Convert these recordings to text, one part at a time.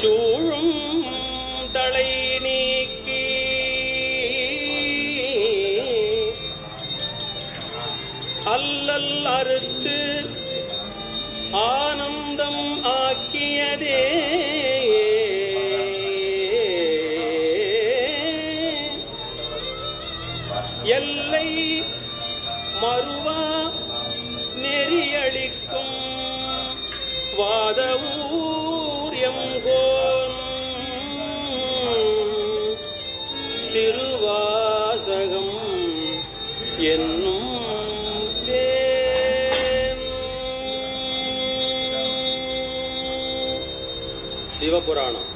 சூழும் தலை நீக்கி. அல்லல் அறுத்து ஆனந்தம் ஆக்கியதே. என்னும் சிவபுராணம்.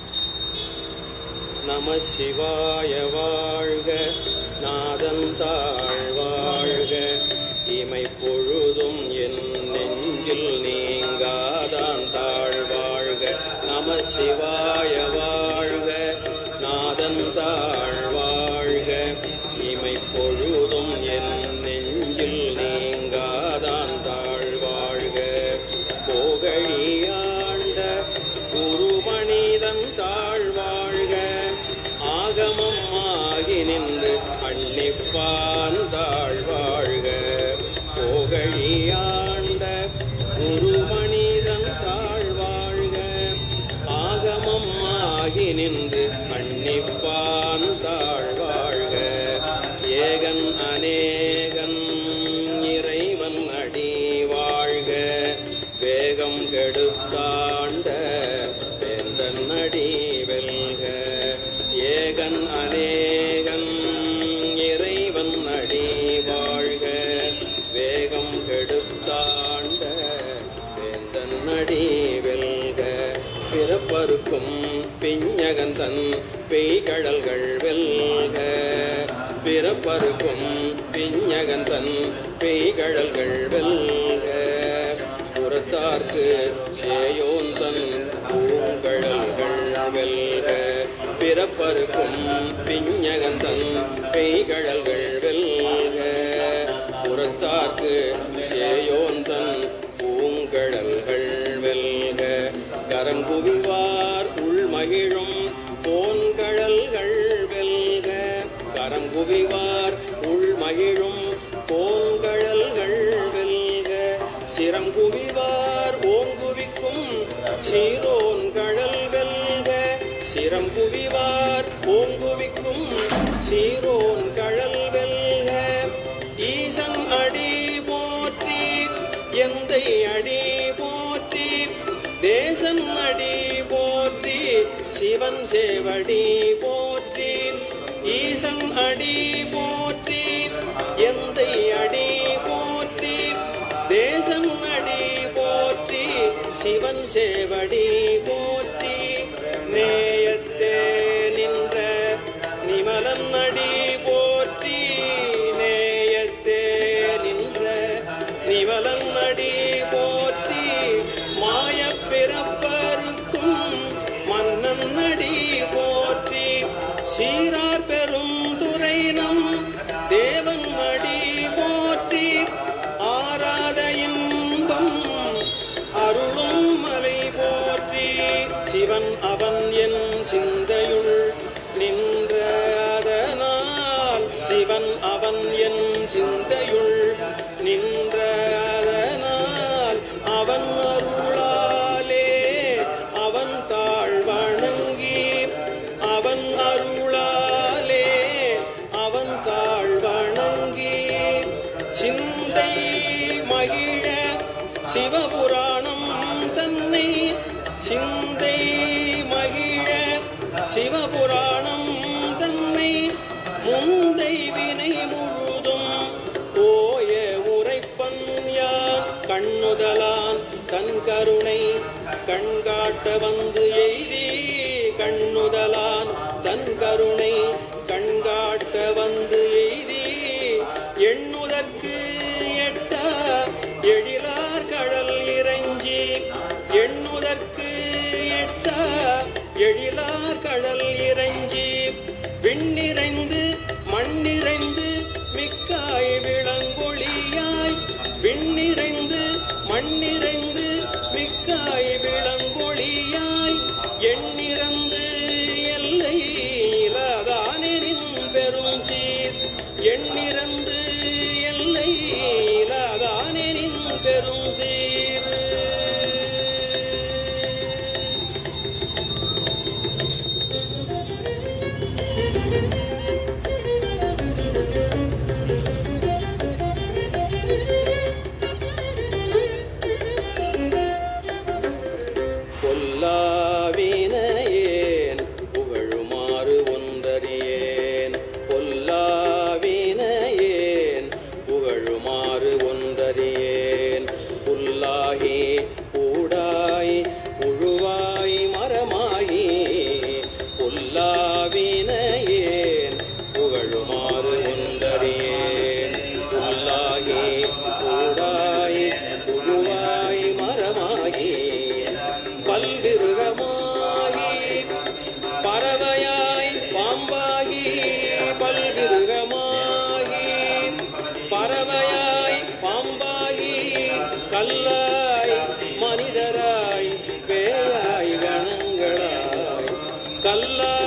நம சிவாய வாழ்க நாதந்தாழ் பருக்கும் விஞ்ஞகந்தன் பெய்கடல்கள் வெல்க. புறத்தார்க்கு சேயோந்தன் பூங்கடல்கள் வெல்க. பிறப்பருக்கும் விஞ்ஞகந்தன் பெய்கடல் சீரோன் கழல் வெல்க ஈசன் அடி போற்றி எந்தை அடி போற்றி தேசன் அடி போற்றி சிவன் சேவடி போற்றி ஈசன் அடி போற்றி எந்தை அடி போற்றி தேசன் அடி போற்றி சிவன் சேவடி போற்றி நே சிவன் அவன் என் சிந்தையுள் நின்ற அதனால் சிவன் அவன் என் சிந்தை கண்ணுதலான் தன் கருணை கண்காட்ட வந்து எய்தி. கண்ணுதலான் தன் கருணை ಕಲ್ಲ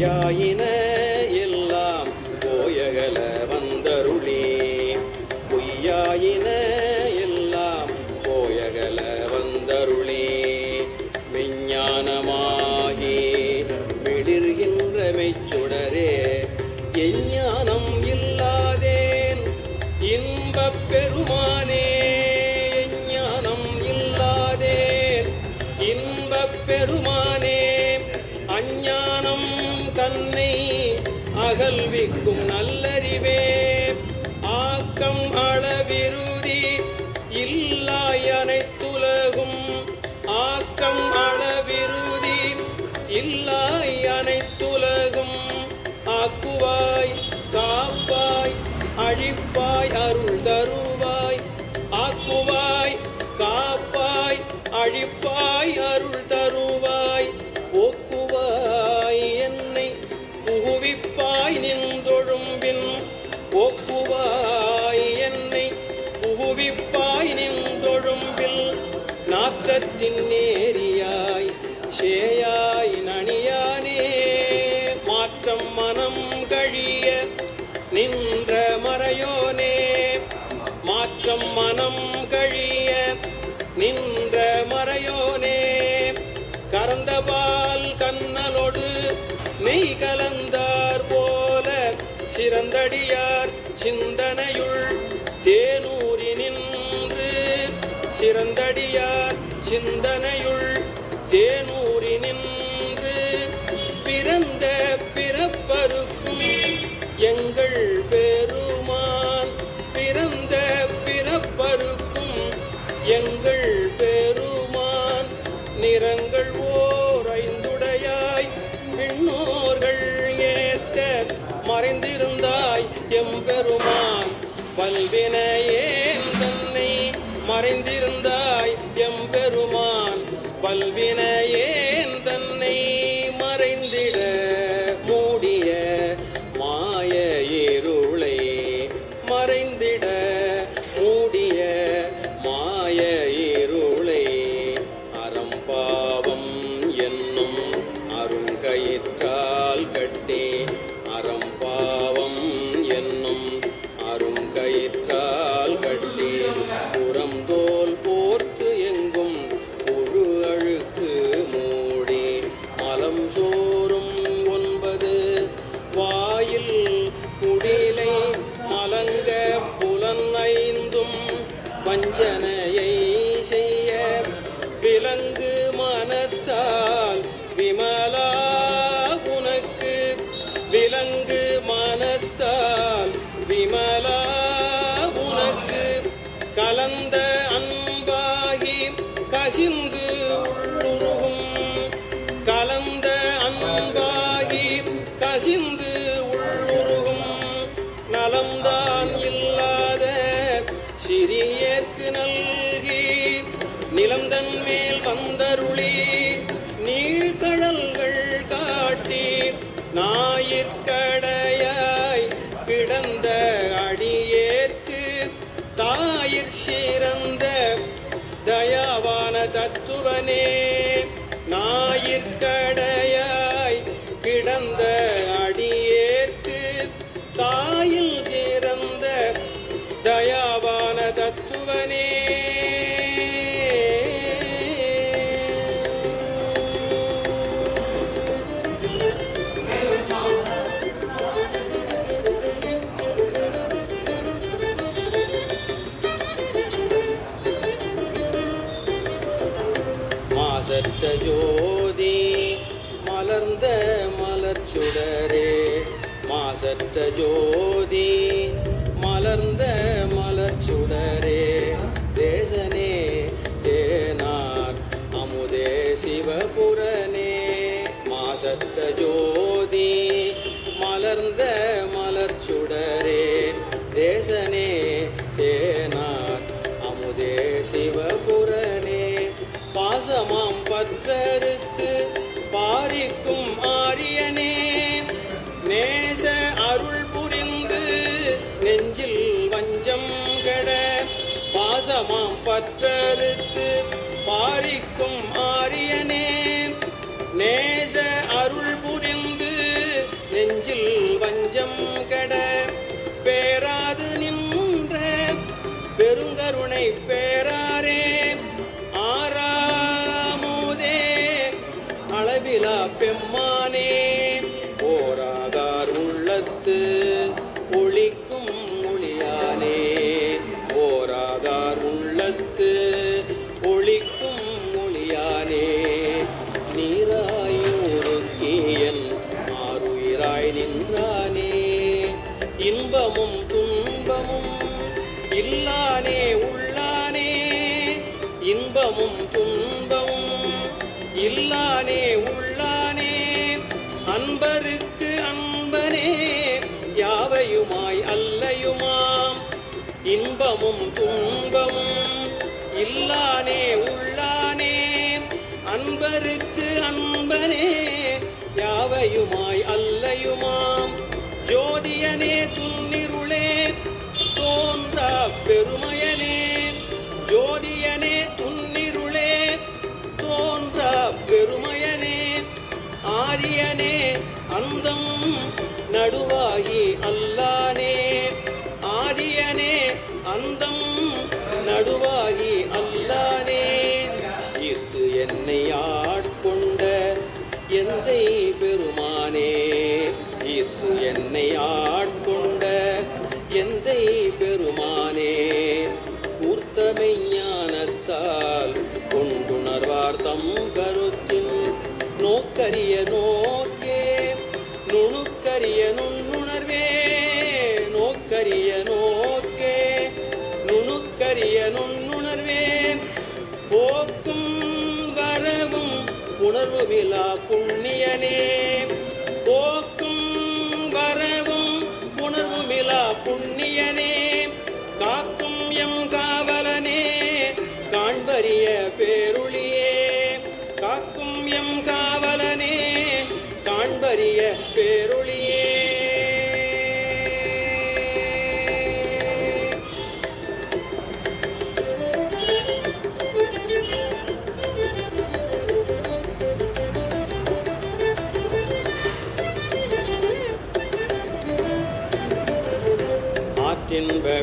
ya yine மனம் கழிய நின்ற மறையோனே. மாற்றம் மனம் கழிய நின்ற மறையோனே. கரந்தபால் கண்ணலோடு நெய் கலந்தார் போல சிறந்தடியார் சிந்தனையுள் தேனூரி நின்று சிறந்தடியார் சிந்தனையுள் எங்கள் பெருமான் நிறங்கள் ஓர் ஐந்துடையாய். விண்ணோர்கள் ஏத்த மறைந்திருந்தாய் எம்பெருமான். பல்வினையே Xin மாசற்ற ஜோதி மலர்ந்த மலச்சுடரே தேசனே தேனார் அமுதே சிவபுரனே. மாசற்ற ஜோதி மலர்ந்த மலச்சுடரே தேசனே தேனார் அமுதே சிவபுரனே. பாசமாம் பற்றறுத்து பாசமாம் பற்றறுத்து பாரிக்கும் ஆரியனே. நேச அருள் புரிந்து நெஞ்சில் வஞ்சம் கெட. பேராது நின்ற பெருங்கருணை பே இல்லானே உள்ளானே அன்பருக்கு அன்பனே யாவையுமாய் அல்லையுமாம்? இன்பமும் துன்பமும் இல்லானே உள்ளானே அன்பருக்கு அன்பனே யாவையுமாய் அல்லையுமாம்? ஜோதியனே துன்னிருளே உணர்வுமிலா புண்ணியனே. போக்கும்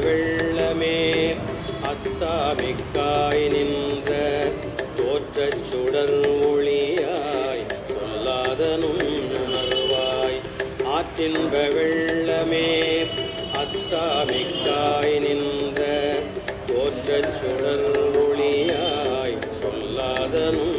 வெள்ளமே. அத்தாமிக்காய் நின்ற தோற்றச் சுடர் ஒளியாய் சொல்லாதனும் உணர்வாய் ஆற்றின்ப வெள்ளமே. அத்தாமிக்காய் நின்ற தோற்றச் சுடர் ஒளியாய் சொல்லாதனும்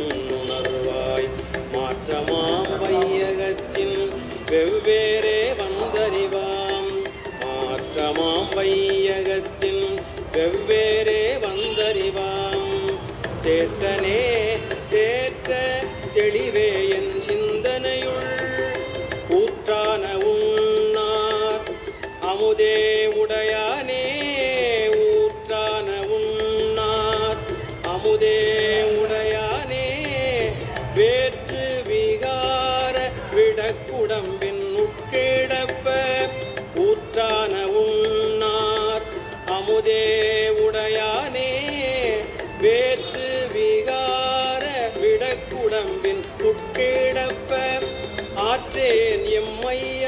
yeah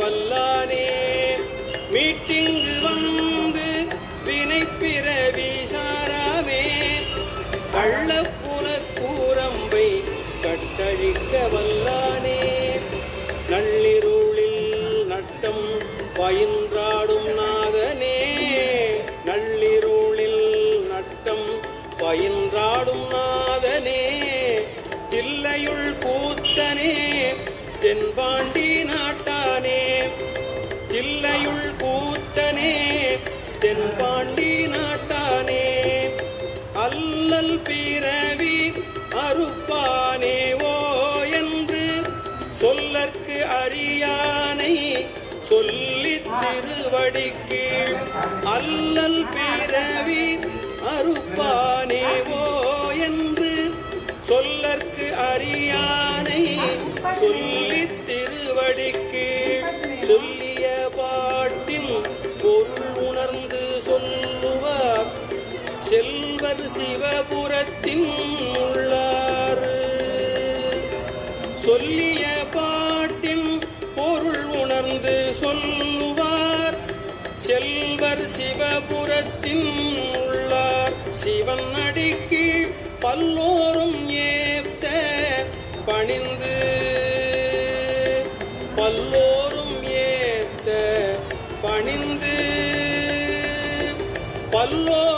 வல்லானே மீட்டிங்கு வந்து வினை பிறவி சாராமே. கள்ளப்புல கூரம்பை கட்டழிக்க வல்லானே. நள்ளிருளில் நட்டம் பயின்றாடும் நாதனே. நள்ளிருளில் நட்டம் பயின்றாடும் நாதனே. தில்லையுள் கூத்தனே தென்பா திருவடிக்கு அல்லல் பிறவி அறுப்பானே என்று சொல்லற்கு அறியானை சொல்லி திருவடிக்கு சொல்லிய பாட்டில் பொருள் உணர்ந்து சொல்லுவார். செல்வர் சிவபுரத்தின் உள்ளாறு. சொல்லிய சிவபுரத்தின் உள்ளார். சிவன் அடிக்கு பல்லோரும் ஏத்த பணிந்து. பல்லோரும் ஏத்த பணிந்து. பல்லோரும்